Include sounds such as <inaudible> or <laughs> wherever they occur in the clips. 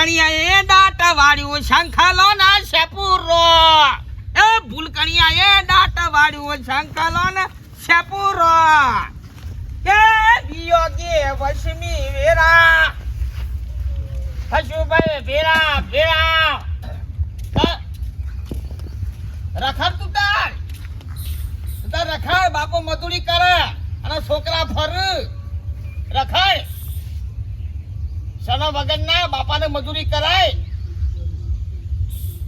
ભૂલકણિયા એ દાટ વાળ્યું શંખલો ના શેપુરો. એ ભૂલકણિયા એ દાટ વાળ્યું શંખલો ને શેપુરો. કે વિયોગી વશમી વેરા. હશુભાઈ વેરા વેરા. રખડ તું તાર. તાર રખાય બાપો મજૂરી કરે અને છોકરા ફર. રખાડ. સનો વગર ના બાપાને મજૂરી કરાય.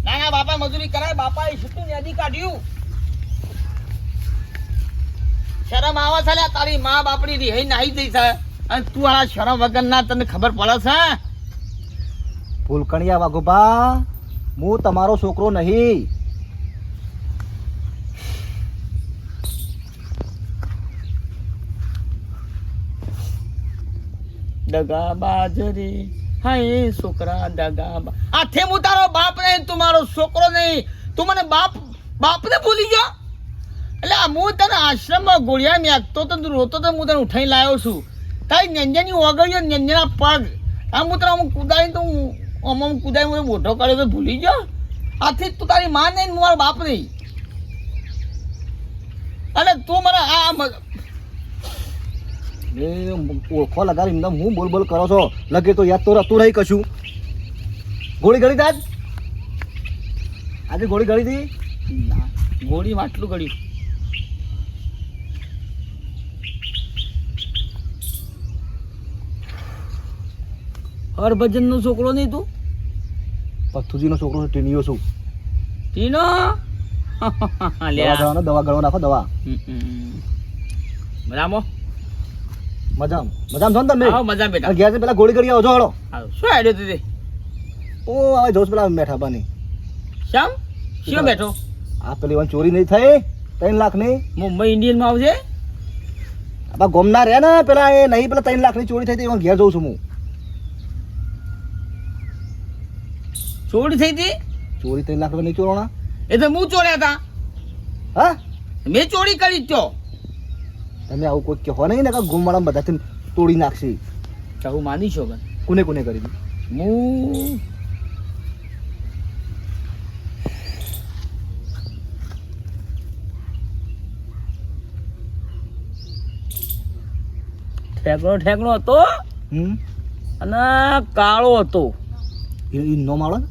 ના ના બાપા મજૂરી કરાય બાપા એ છૂટું યાદી કાઢ્યું. શરમ આવે છે તારી મા બાપની રિહાઈ નાહી જઈ છે. અને તું આ શરમ વગર ના તને ખબર પડે છે? ફૂલકણિયા વાઘુબા હું તમારો છોકરો નહીં. દગા બાજરી. એ છોકરા દગા આથે હું તારો બાપ નહીં તું મારો છોકરો નહીં. તું મને બાપ બાપને ભૂલી ગયો? એટલે હું તને આશ્રમમાં ગોળિયા મેકતો તો તું રોતો તો હું તને ઉઠાઈ લાવ્યો છું. તારી નંજની ઓગળ્યો નંજના પગ. આ હું તને અમુક કુદાઈને તો હું અમુક કુદાઈ હું મોઢો કર્યો તો ભૂલી ગયો? આથી તું તારી માં નહીં હું મારો બાપ નહીં. અને તું મને આ એ ઓળખો લગાડી એમને હું બોલ બોલ કરો છો? લગે તો યાદ તો રતું રહી કશું. ગોળી ગળી તાજ આજે ગોળી ગળી હતી ના, ગોળી માટલું ગળ્યું. હરભજન નો છોકરો નહીં તું? પથ્થુજીનો છોકરો છે, ટીનીયો છું. ટીનો? દવા ગળવા નાખો દવા. બરાબર મજામ. મજામ છો ને તમે? આવો મજા બેટા. ઘેર પેલા ગોળી ગળી આવો હળો શું આડ્યો તું ઓ હવે જોશ પેલા બેઠા બની. શ્યામ શ્યો બેઠો આ પેલી ચોરી નહીં થઈ? ત્રણ લાખની? મુંબઈ ઇન્ડિયનમાં આવજે. આ ગોમના રહ્યા ને પેલા એ નહીં પેલા ત્રણ લાખની ચોરી થઈ હતી ઘેર જઉં છું હું. ચોરી થઈ હતી? ચોરી ત્રણ લાખ રૂપિયા નહીં ચોરોણા એ તો હું ચોર્યા હતા હા? મેં ચોરી કરી તો. તમે આવું કોઈ કહો નહીં ને કે ગુમવાળા બધાથી તોડી નાખશે. હું માની છો કે? કોને કોને કરી હું ઠેકણો ઠેકણો હતો હમ? અને કાળો હતો. એ એ નો માળો ને?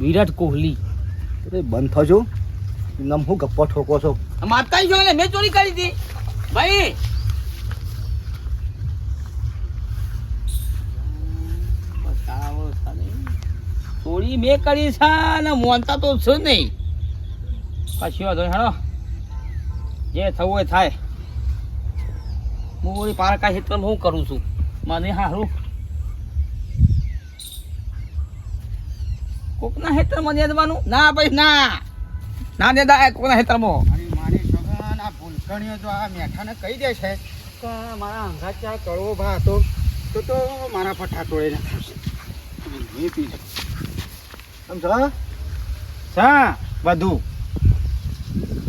વિરાટ કોહલી. બંધ થજો નમ હું ગપ્પો ઠોકો છો. મારતા જો ને મેં ચોરી કરી હતી. ભાઈ. ચોરી મેં કરી છે ને મોનતા તો છે નહીં. પછી વાંધો હેડો જે થવું હોય થાય. હું પાર પારકા ક્ષેત્રમાં હું કરું છું. મને હારું કોકના હેતરમાં દેવાનું ના ભાઈ ના. ના દેતા કોકના હેતરમાં. મારી મારી છોકરાને આ ભૂલકણીઓ જો આ મેઠાને કહી દે છે તો મારા અંગાચા કડવો ભા હતો. તો તો મારા પઠા તોડી નાખશે એ પી સમજો સા બધું.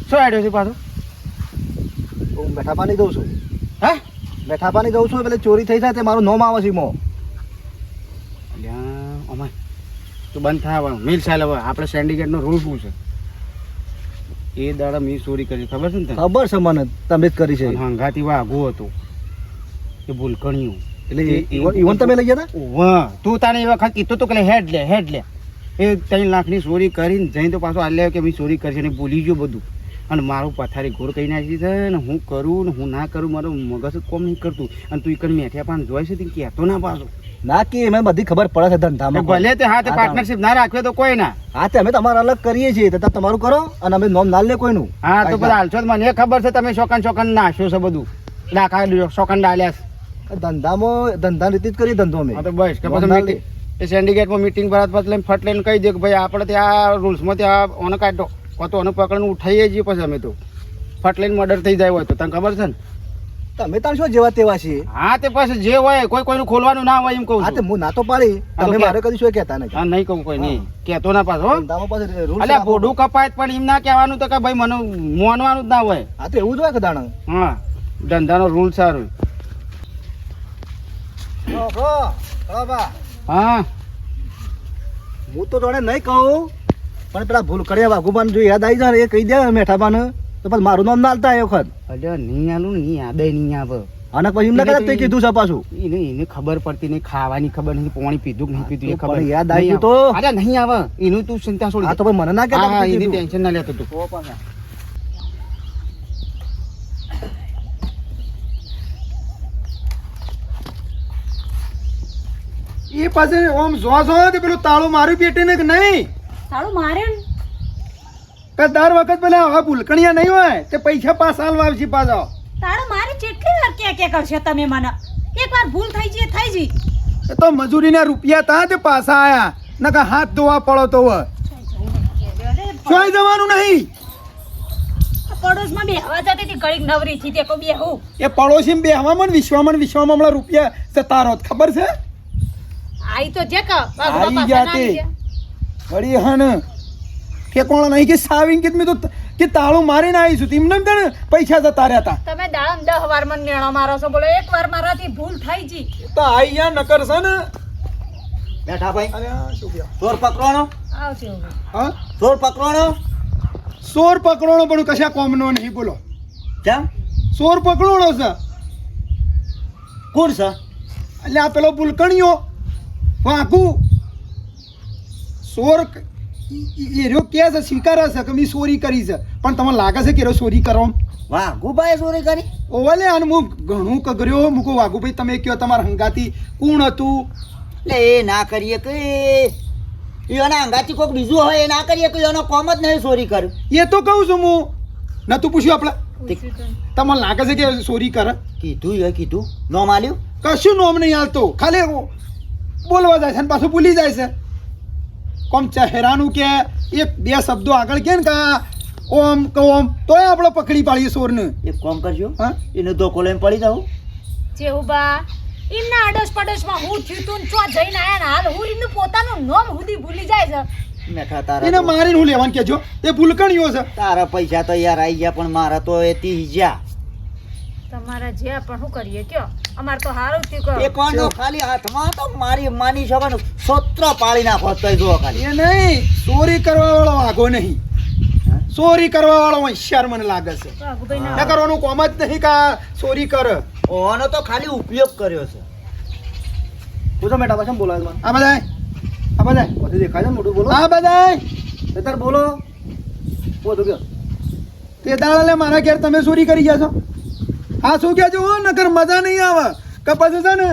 શું આડ્યો છે પાછું? હું બેઠા પાણી દઉં છું. હે? બેઠા પાણી દઉં છું એટલે ચોરી થઈ જાય તે મારું નોમ આવે છે એમાં અલ્યા અમાય તું બંધ થાય મિલ ચાલે હવે આપણે સેન્ડિકેટનો રૂલ શું છે? એ દાડા મેં ચોરી કરી. ખબર છે ને ખબર છે મને. તમે જ કરી છે. હંગાતી વાઘું હતું. એ ભૂલકણિયું. એટલે ઇવન ઈવન તમે લઈ ગયા હતા તું તારે એ વખત કીધું તો કે હેડ લે હેડ લે. એ ત્રણ લાખની ચોરી કરીને જઈને તો પાછો આલે કે મેં ચોરી કરી છે ભૂલી ગયો બધું. અને મારું પથારી ઘોર કહી નાખી છે ને હું કરું ને હું ના કરું મારું મગજ કોમ નહીં કરતું. અને તું એકણ મેઠિયા પાન જોઈ છે તે કહેતો ના પાછો ના કે અમે બધી ખબર પડે છે ધંધામાં ભલે તે હાથે હા, પાર્ટનરશિપ ના રાખવે તો કોઈ ના. હા તે અમે તમારે અલગ કરીએ છીએ તો તમે તમારું કરો અને અમે નોમ ના લે કોઈનું. હા તો બધા હાલશો મને. ખબર છે તમે શોકન શોકન નાખ્યો છે બધું. ડાકા શોકન ડાલ્યા છે. ધંધામાં ધંધા રીતે જ કરીએ ધંધો અમે. તો બસ કે પછી એ સિન્ડિકેટમાં મીટિંગ ભરાત પછી લઈને ફટ લઈને કહી દે કે ભાઈ આપણે ત્યાં રૂલ્સમાં ત્યાં ઓને કાઢો. કો તો અને પકડીને ઉઠાઈએ છીએ પછી અમે તો. ફટ લઈને મર્ડર થઈ જાય હોય તો. તને ખબર છે ને? તમે તાર શું જેવા તેવા છીએ? હા તે પાસે જે હોય કોઈ કોઈનું ખોલવાનું ના હોય એમ કહું હા તે હું ના તો પાડી. તમે મારે કદી શું કહેતા નથી? હા નહીં કહું કોઈ નહીં. કહેતો ના પાછો અલ્યા બોડું કપાય પણ એમ ના કહેવાનું તો કે ભાઈ મને મોનવાનું જ ના હોય. હા તો એવું જ હોય કે દાણા? હા ધંધાનો રૂલ સારો. હા. હું તો તને નહીં કહું. પણ પેલા ભૂલ કર્યા વાઘુબાન જો યાદ આવી જાય એ કહી દે મેઠાબાને. તો પછી મારું નામ ના આલતા એ વખત. અલ્યા નહીં આલું ને નહીં યાદ નહીં આવે. અને પછી એમને કદાચ તે કીધું છે પાછું. એને એને ખબર પડતી નહીં ખાવાની ખબર નહીં પાણી પીધું કે નહીં પીધું એ ખબર યાદ આવી તો. અરે નહીં આવે. એનું તું ચિંતા છોડી આ તો ભાઈ મને ના કે હા એની ટેન્શન ના લેતો તું એ પાસે ઓમ જો જો પેલું તાળું મારું પેટે ને કે નહીં? તાળું મારે ને? દર વખત પેલા હવે ભૂલકણિયા નહીં હોય તે પૈસા પાસ હાલવા આવશે પાછા. તાળું મારે કેટલી વાર કે કે કરશે તમે મને? એકવાર ભૂલ થઈ જઈ થઈ જઈ તો મજૂરીના રૂપિયા તા તે પાછા આયા. નકા હાથ ધોવા પડો તો હોય. ચોય જવાનું નહીં. પડોશમાં બેહવા જતી હતી ઘડીક નવરી થી તે કો બેહું. એ પડોશી બેહવામાં રૂપિયા જતા રહો. ખબર છે? આઈ તો જે ક આવી. વળી હન કોણ નહીં કે સાવીન કે મેં તો કે તાળું મારીને આવીશું તેમને એમ તને પૈસા જતા રહ્યા હતા તમે દાડમ દહ વાર મને નેણો મારો છો બોલો એક વાર મારાથી ભૂલ થઈ જી. તો આઈ ન નકર છે ને. મેઠાભાઈ અરે શું કહેવાય? ચોર પકડવાનો. હવે. હા? ચોર પકડવાનો. સોર પકડોણો પણ કશા કોમનો નહીં બોલો. કેમ? સોર પકડોણો છે. કોણ છે? એટલે આ પેલો બુલકણીઓ વાંકુ સોર એ ઈ- કે છે સ્વીકારે છે કે મેં ચોરી કરી છે? પણ તમને લાગે છે કે એરો ચોરી કરો? વાઘુભાઈ ચોરી કરી? ઓવલે અને હું ઘણું કગર્યો. મૂકો વાઘુભાઈ તમે કયો તમારા હંગાતી કોણ હતું? એટલે એ ના કરીએ કે એના અંગાથી કોઈક બીજું હોય એ ના કરીએ કે એનો કોમ જ નહીં ચોરી કર્યું એ તો કહું છું હું નતું પૂછ્યું આપણે તમને લાગે છે કે ચોરી કરે? કીધું એ કીધું. નો માલ્યું કશું નોમ નહીં હાલતો ખાલી બોલવા જાય છે અને પાછું ભૂલી જાય છે. કોમ ચહેરાનું કે એક બે શબ્દો આગળ કે ને કા? ઓમ કોમ ઓમ તોય આપણે પકડી પાડીએ સોરને. એક કોમ કરજો. હા? એને ધોકો લઈને પડી જાઉં જેહુબા એમના અડોશ પડોશમાં હું થયું તું ને ચો જઈને આયા ને હાલ હું એમનું પોતાનું નામ સુધી ભૂલી જાય છે. મેઠા તારા એને મારીને હું લેવાનું કેજો એ ભૂલકણીઓ છે. તારા પૈસા તો યાર આવી ગયા પણ મારા તો એ તી ગયા. તમારા જે પણ શું કરીએ કયો? અમાર તો હારું થયું કહો એક વાર ખાલી હાથમાં તો મારી માની શકવાનું સોત્ર પાડી નાખો તોય જુઓ ખાલી. એ નહીં ચોરી કરવા વાળો વાઘો નહીં. ચોરી કરવા વાળો હોશિયાર મને લાગે છે. વાઘુભાઈ ના ના કરવાનું કોમ જ નહીં કા ચોરી કરે. ઓનો તો ખાલી ઉપયોગ કર્યો છે. પૂછો મેઠાબા કેમ બોલાવે આ બધું દેખાય છે મોટું બોલો. આ બધાય? તાર બોલો. બોલો કયો તે દાડા મારા ઘેર તમે ચોરી કરી ગયા છો? હા શું કહેજો હો નકર મજા નહીં આવે. કે પછી છે ને?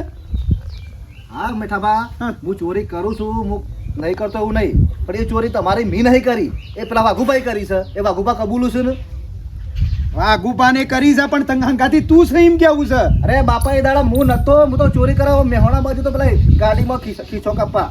હા મીઠાબા હા. ચોરી કરું છું હું નહીં કરતો એવું નહીં. પણ એ ચોરી તમારી મી નહીં કરી. એ પેલા વાઘુભાઈ કરી છે. એ વાઘુભા કબૂલું છે ને? વાઘુભાને કરી છે પણ તંગ હંગાથી તું છે એમ કેવું છે? અરે બાપા એ દાડા હું નતો હું તો ચોરી કરાવો મેહોણા બાજુ તો પેલા ગાડીમાં ખીચ- કાપવા.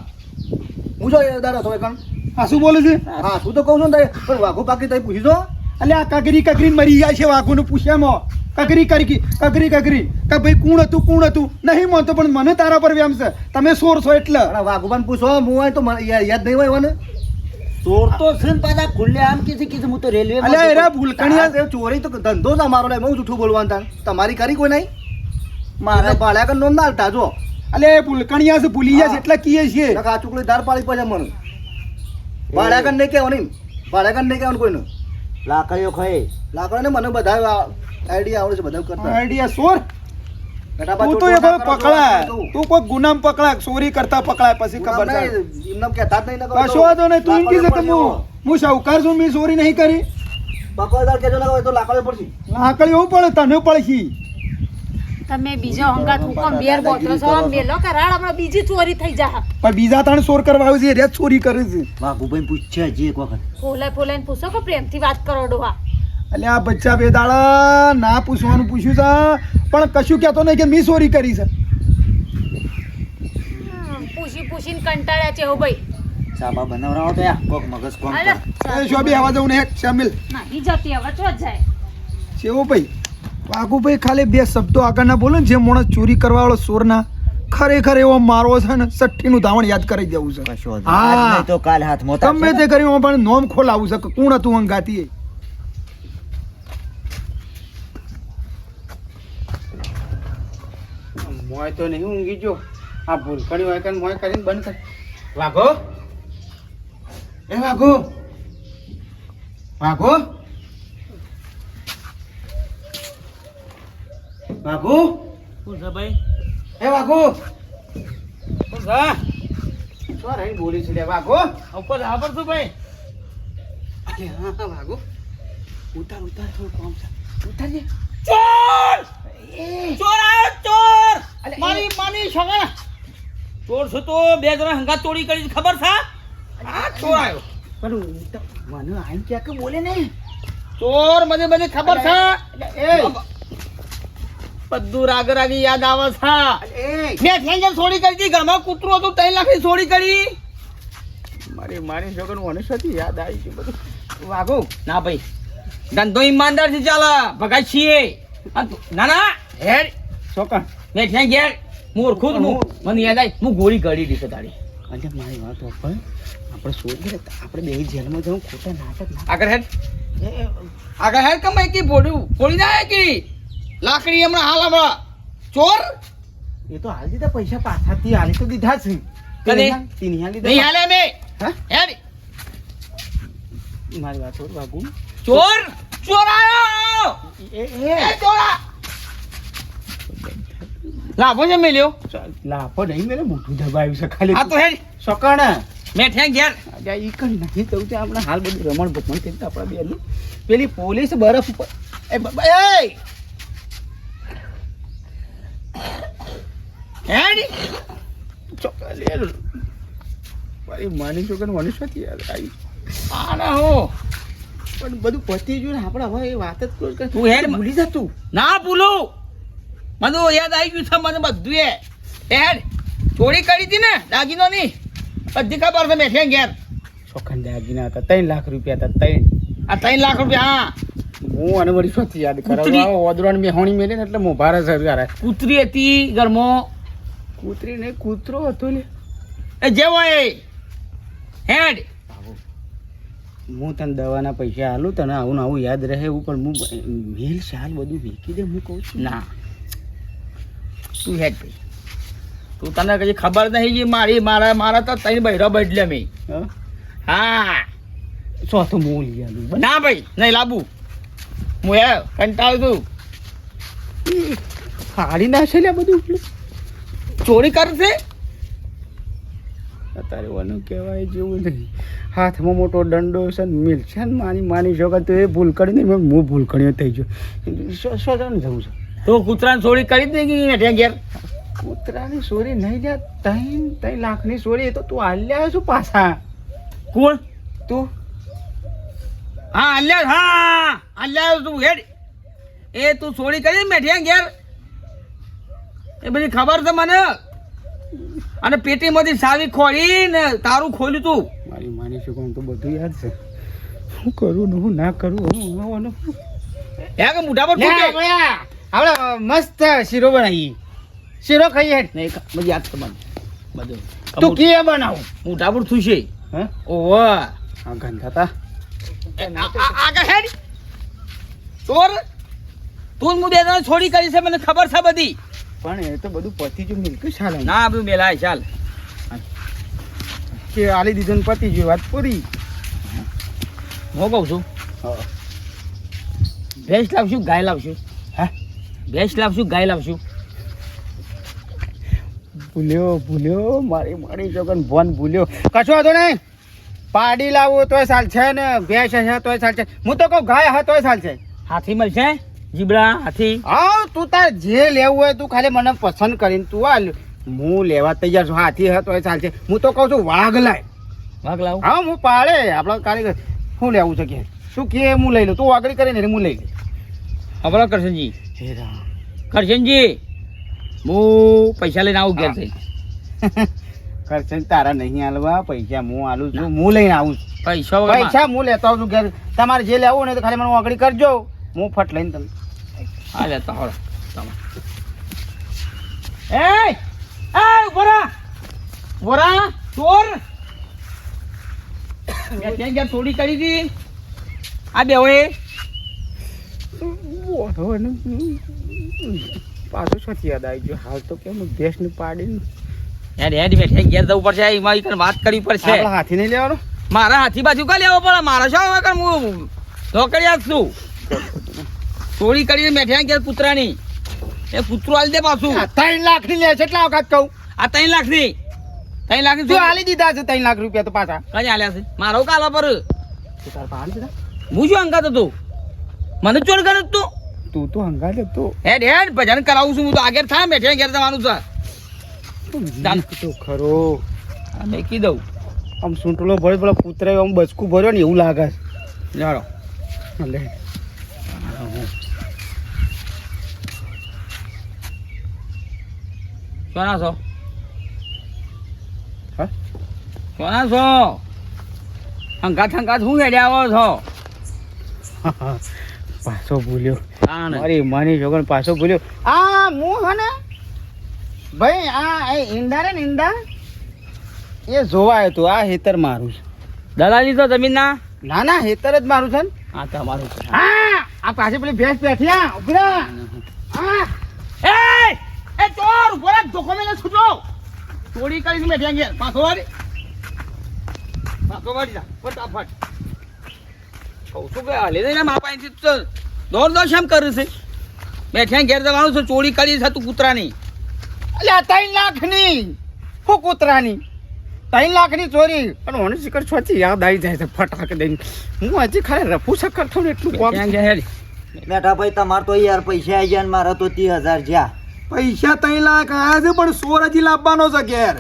હું જો એ દાડા તો કણ હા શું બોલે છે? હા શું તો કહું છું ને પણ વાઘુ પાકી તઈ પૂછી જો એટલે આ કાકરી કાકરી મરી જાય છે વાઘુને પૂછ્યામાં. કકરી કરકી કકરી કકરી કે ભાઈ કોણ હતું કોણ હતું? નહીં માનતો પણ મને તારા પર વ્યામ છે. તમે સોર છો એટલે. અરે વાઘુબાન પૂછો હું હોય તો મને યાદ નહીં હોય મને? ચોર તો છે ને પાછા ખુલ્લે આમ કે છે કે હું તો રેલવે અલ્યા એરા ભૂલકણિયા ચોરી તો ધંધો જ અમારો લે હું જૂઠું બોલવાનું તાર તમારી કરી કોઈ નહીં? મારે ભાડ્યા કર નોમ ના હાલતા જો. અલે ભૂલકણિયા છે ભૂલી જાય એટલે કીએ છીએ. આ ચૂકલી ધાર પાડી પછી મને. ભાડ્યા કર નહીં કહેવાની. ભાડ્યા કર નહીં કહેવાનું કોઈનું. લાકડીઓ ખાય લાકડીઓ ને મને બધા આઈડિયા આવડે છે બધા કરતા. આઈડિયા સોર તું તો એ પકડાય. તું કોઈ ગુનામ પકડાય ચોરી કરતા પકડાય પછી ખબર છે એમને કહેતા જ નહીં નકર કશો વાંધો નહીં તું એમ કીધું હું હું સાહુકાર છું મેં ચોરી નહીં કરી. બકોદાર કેજો લગાવે તો લાકડે પડશે લાકડી એવું પડે તને પડશે તમે બીજો હંગાત હુકમ બેર બોતરો છો? મેલો કરાડ હમણાં બીજી ચોરી થઈ જા. પણ બીજા ત્રણ ચોર કરવા આવે છે એ રેત ચોરી કરે છે. વાઘુભાઈ પૂછ્યા હજી એક વખત. ફોલાય ફોલાઈને પૂછો કે પ્રેમથી વાત કરો ડોહા. એટલે આ બચ્ચા બે દાડા ના પૂછવાનું પૂછ્યું છે પણ કશું કહેતો નહીં કે મેં ચોરી કરી છે. પૂછી પૂછીને કંટાળ્યા છે હો ભાઈ. સાબા બનાવરાવો તો યા કોક મગજ કોમ કર. એ શોબી આવા જવું ને એક શામિલ નહીં જતી હવે તો જાય. શેવો ભાઈ વાઘુભાઈ ખાલી બે શબ્દો આગળ ના બોલે ને જે મોણસ ચોરી કરવા વાળો ચોરના ખરેખર એવો મારો છે ને સઠ્ઠીનું ધાવણ યાદ કરી દેવું છે. કશો હા. તો કાલ હાથ મોતા તમે તે કર્યું પણ નોમ ખોલાવું છે કે કોણ હતું અંગાતી એ. મોય તો નહીં ઊંઘી જો આ ભૂલકણી હોય કે મોય કરીને બંધ કર વાઘો? એ વાઘો? વાઘો? વાઘો? શું છે ભાઈ? એ વાઘો? શું છે? શું રહી બોલી છે વાઘો? ઉપર હાબર છું ભાઈ? અરે હા હા વાઘો. ઉતાર ઉતાર થોડું કામ છે. ઉતારજે ચોર! ચોર આવ્યો ચોર! મારી માની છોકરા ચોર છે તો બે જણા હંગાત ચોરી કરી છે, ખબર છે? આ ચોર આવ્યો પણ મને આઈ ક્યાં કે બોલે નહીં? ચોર મને મને ખબર છે? એ. બધું રાગ રાગી યાદ આવે છે. મેં ઠેંગર છોડી કરી હતી. ઘરમાં કૂતરું હતું ત્રણ લાખની છોડી કરી. મારી મારી છોકરું વનસ્પતિ યાદ આવી ગયું બધું? વાઘો. ના ભાઈ. ધંધો ઈમાનદાર છે ચાલ. ભગાઈ છીએ. ના ના. હેડ. છોકર. મેં ઠેંગ ઘેર મૂર્ખું હું. મને યાદ આવી હું ગોળી કરી દીધી તારી. અને મારી વાત ઉપર આપણે શોધ આપણે બે જેલમાં જવું ખોટા નાટક આગળ હેડ. આગળ હેડ કમાઈ કી બોડું ભોળી ના કે લાકડી હમણાં હાલ હમણાં. ચોર. એ તો હાલ દીધા પૈસા પાછાથી હાલી તો દીધા છે. કને? તીન હાલ નહીં હાલે અમે. હા? હેડ. મારી વાત ઉપર વાઘુ. ચોર. ચોર આયો. એ એ ચોરા લાભો છે મેલ્યો? લાભો નહીં મેરે મોટું દબાવ્યું છે ખાલી. આ તો હે. સકણ. મેં ઠેંગ ઘેર. ઈ કઈ નથી થયું છે આપણે હાલ બધું રમણ ભમણ થઈ આપણા બેનું પેલી પોલીસ બરફ ઉપર એ એ! હેડ. મારી માની છોકરી વનસ્પતિ યાર? આવી આના હો. પણ બધું પતી ગયું ને આપણે હવે એ વાત જ કોઈ કઈ- તું હેડ ભૂલી જતું ના ભૂલું. મને યાદ આવી ગયું છે મને બધું એ હેડ ચોરી કરી હતી ને દાગીનો ની બધી ખબર છે બેઠે ઘેર. છોકરા દાગીના હતા ત્રણ લાખ રૂપિયા હતા ત્રણ. આ ત્રણ લાખ રૂપિયા હા. હું અને વળી સ્વચ્છ યાદ કરાવ. ઓદરાણ મેં હોણી મેલે ને એટલે મો ભારત સરકાર કૂતરી હતી ઘરમાં. કૂતરી ને કૂતરો હતો ને. એ જેવો એ. હેડ. હું તને દવાના પૈસા આલું તને આવું આવું યાદ રહે એવું પણ હું મેલ શાલ બધું વેકી દે હું કહું છું. ના. તું હેડ ભાઈ તું તને કઈ ખબર નહીં કે મારી મારા મારા તો ત્રણ બૈરો બદલે મેં. હા? હા. તો હું લઈ આલું? ના ભાઈ નહીં લાબુ. હું હે કંટાળું તું ફાડી નાખશે લે બધું ચોરી કરશે અત્યારે વાનું કહેવાય જેવું નહીં. હાથમાં મોટો દંડો છે ને મિલ છે ને માની માની શકો તો એ ભૂલ કરી નહીં હું ભૂલ કર્યો થઈ ગયો શું સો જવું છે? તો કૂતરાની ચોરી કરી નહીં કે ત્યાં ઘેર કૂતરાની ચોરી નહીં જા ત્રણ ત્રણ લાખની ચોરી એ તો તું હાલ્યા છું પાછા? કોણ? તું? હા હાલ્યા હા હાલ્યા તું હેડ. એ તું ચોરી કરી મેં ત્યાં ઘેર એ બધી ખબર છે મને. અને પેટીમાંથી સાવી ખોલી ને તારું ખોલ્યું તું. મારી માની છું તો બધું યાદ છે. શું કરું ને હું ના કરું? હું કે મોઢા પર આપણે મસ્ત શીરો બનાવી. શીરો ખાઈ હેડ. નહીં મજા યાદ મને બધું. તું કે બનાવું? મોઢા પર થુશે હે? ઓહો. આ ગંધાતા આગળ હેડ. ચોર. તું જ હું બે છોડી કરી છે મને ખબર છે બધી. પણ એ તો બધું પતી ગયું મિલકું ચાલે ના બધું મેલાય ચાલ. કે આલી દીધું ને પતી ગયું વાત પૂરી. હું કહું છું. ભેંસ લાવશું ગાય લાવશું? હા ભેંસ લાવશું ગાય લાવશું. ભૂલ્યો ભૂલ્યો મારી મારી જોગન ભોન ભૂલ્યો. કશો હતો નહીં. પાડી લાવવું તોય ચાલ છે ને ભેંસ હશે તોય ચાલ છે. હું તો કહું ગાય હા તોય ચાલ છે. હાથી મળશે? જીબડા હાથી? હા તું તાર જે લેવું હોય તું ખાલી મને પસંદ કરીને તું હાલ હું લેવા તૈયાર છું. હાથી હા તોય ચાલશે હું તો કહું છું વાઘ લાય. વાઘ લાવ? હા હું પાડે. આપણે કારીગર શું લેવું છે કે? તું કે? હું લઈ લઉં. તું આગળ કરીને હું લઈ લઈ ખબર કરશનજી. કરશનજી હું પૈસા લઈને આવું ઘેર થઈ. <laughs> કરશન તારા નહીં આલવા પૈસા હું આલું છું. હું લઈને આવું છું. પૈસા પૈસા હું લેતો આવું છું ઘેર. તમારે જે લેવું હોય ને તો ખાલી મને આગળ કરજો. હું ફટ લઈને તમે હા લેતા હોળ તમે એ એ ઉભરા ઉભરા ચોર. <coughs> મેં ત્યાં ઘેર ચોરી કરી હતી? આ બે <coughs> હોય પાછું શું યાદ આવી ગયું? હાલ તો કેમ ભેંસની પાડીને યાર હેડ બેઠે ઘેર જવું પડશે. એમાં કણ વાત કરવી પડશે. આપણા હાથી નહીં લેવાનો? મારા હાથી બાજુ કા લેવો પડે? મારા શું હવે હું નોકરિયાત છું. ચોરી કરીને બેઠ્યા ઘેર કૂતરાની. એ કૂતરો આલી દે પાછું. ત્રણ લાખની લે છે એટલા વખત કહું. આ ત્રણ લાખની ત્રણ લાખની આલી દીધા છે ત્રણ લાખ રૂપિયા તો પાછા. કઈ આલ્યા છે? મારો કાલો પર. હું શું અંગાતો તું? મને ચોર કરું તું? તું તો હંગાત તો. હેડ હેડ ભજન કરાવું છું હું તો આગળ થાય બેઠે ઘેર જવાનું છે. તો ખરો. આ મેકી દઉં. આમ સૂંટલો ભર્યો પેલા પુત્ર આમ બચકું ભર્યો ને એવું લાગે જાણો. લે. કોના છો? હા? કોના છો? હંગાત હંગાત શું હેડ્યા આવો છો? પાછો ભૂલ્યો. મારી માની જોગણ પાછો ભૂલ્યો આ હું હે ને ભાઈ આ એ ઈંડા રે ઈંડા એ જોવાય હતું તું આ હેતર મારું છે. દલાલી તો જમીન ના? ના ના હેતર જ મારું છે ને. આ તમારું છે. હા આ પાછી પેલી ભેંસ બેઠી આ ઉભરા. હા. એ! એ ચોર ઊભો રાખ ધોકો મેને છૂટો. ચોરી કરીને બેઠ્યા ગયા પાછો વાળી. પાછો વાળી જા ફટાફટ. કહું છું કે હાલે ને માપા અહીંથી દોડ દોડ શેમ કરે છે? બેઠા ઘેર જવાનું છે ચોરી કરી છે તું કૂતરાની. અલ્યા ત્રણ લાખની. હું કૂતરાની? ત્રણ લાખની ચોરી. પણ મને શિકર છોથી યાદ આવી જાય છે ફટાક દઈને. હું હજી ખાલી રફુ શક્કર થયું ને એટલું કોમ. બેઠા ભાઈ તમારે તો યાર પૈસા આવી જાય ને મારા તો ત્રીસ હજાર જ્યાં પૈસા ત્રણ લાખ આયા છે પણ સોર હજી લાવવાનો છે ઘેર.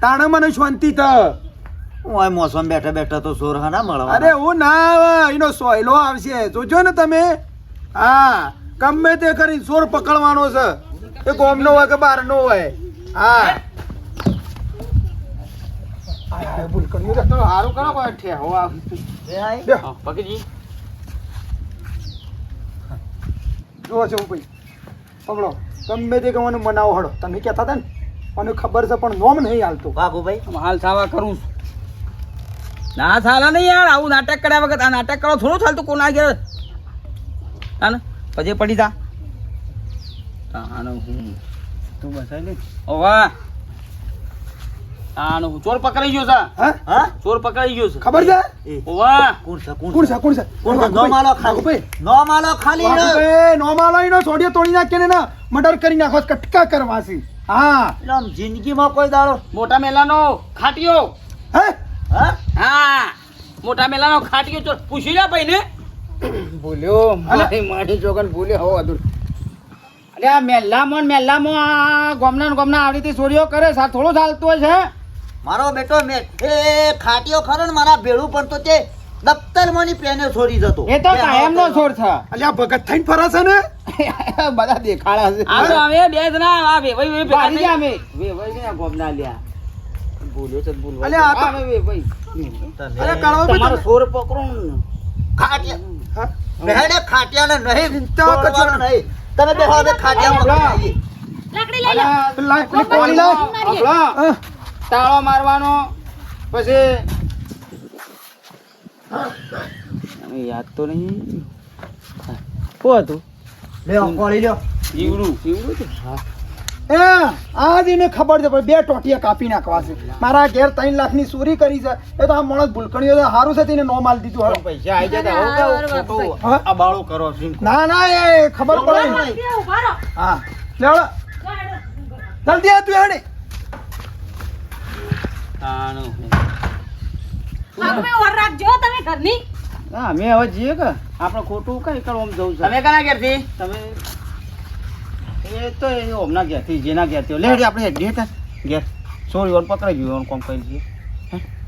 તાણે મને શાંતિ થ. ઓય મોસમ બેઠા બેઠા તો સોર હા ના મળવા અરે હું ના આવે એનો સોયલો આવશે. જોજો ને તમે. હા ગમે તે કરી સોર પકડવાનો છે. એ ગોમનો હોય કે બહારનો હોય. હા. ભૂલ કર્યું રે. તો સારું કરો કોઈ ઠેહો આવી. પકડી જુઓ છો ભાઈ. પકડો. ગમે તે કહેવાનું મનાવો હડો. તમે કહેતા હતા ને મને ખબર છે પણ નોમ નહીં હાલતું. બાબુભાઈ હાલ સાવા કરું છું. ના ચાલે નહીં યાર. આવું નાટક કર્યા વખત આ નાટક કરો થોડું ચાલતું કોના ઘેર? હા ને પછી પડી જા. તાણ હું? તું બસાઈ લે. ઓ વાહ. હું. ચોર પકડાઈ ગયો છે. હા? હા? ચોર પકડાઈ ગયો છે. ખબર છે? એ. કોણ છે કોણ કોણ છે? છે કોણ છે? કોણ છે? નો માલો ખાલી. નો માલો ખાલી નો માલો એનો સોડિયો તોડી નાખીને ને મર્ડર કરી નાખો કટકા કરવાસી હા. આમ જિંદગીમાં કોઈ દાડો. મોટા મેલાનો ખાટીયો. હે? હા. હા મોટા મેલાનો ખાટીયો ચોર પૂછી લે ભાઈ ને ભૂલ્યો. મારી મારી ચોકન ભૂલ્યો હો અદુર અરે આ મેલ્લામો ને મેલ્લામો આ ગોમના ને ગોમના આવી રીતે ચોરીઓ કરે આ થોડું ચાલતું હોય છે. મારો બેટો મે એ ખાટીઓ ખરો ને મારા ભેળું પણ તો તે દફતરમાં ની પેને છોડી જતો. એ તો કાયમનો છોડ છે. અલ્યા ભગત થઈને ફરે છે ને? <laughs> બધા દેખાડા છે. આ તો હવે બે જણા આ બે ભાઈ ભાઈ ભાઈ વે ભાઈ ને ગોમના લ્યા. ભૂલ્યો છે ભૂલવા અલ્યા, આ તો- વે ભાઈ અરે કાળો તમારો તમે- સોર પકડો ને. ખાટિયા હા? ખાટિયાને નહીં ચિંતા કરશો નહીં. તમે બેહો હવે ખાટિયામાં હા. લાકડી લઈ લો. લાકડી પેલા લો. આપલા, તાળો મારવાનો પછી યાદ તો નહીં? શું હતું? લે કોળી લ્યો. જીવડું જીવડું છે એ આજ એને ખબર છે પણ બે ટોટિયા કાપી નાખવા છે. મારા ઘેર ત્રણ લાખની ચોરી કરી છે. એ તો આ માણસ ભૂલકણીઓ સારું છે તેને નો માલ દીધું હવે. પૈસા આવી જાય ના, ના? આ કરો ના ના એ ખબર પડે. ને. હા લેવડો જલ્દી આ તું હેડે. તમે ઘરની. ના અમે હવે જઈએ કે આપણે ખોટું કઈ કરવા જવું છે. તમે કના ઘેરથી? તમે તો એ હમણાં ઘેરથી જેના ઘેરથી લે આપણે હેડી હેઠા ઘેર. પકડાઈ ગયું કોમ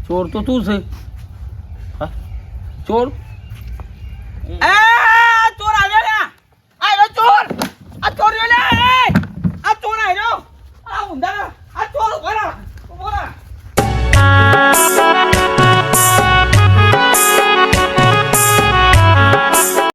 ચોર તો તું છે? ચોર? એ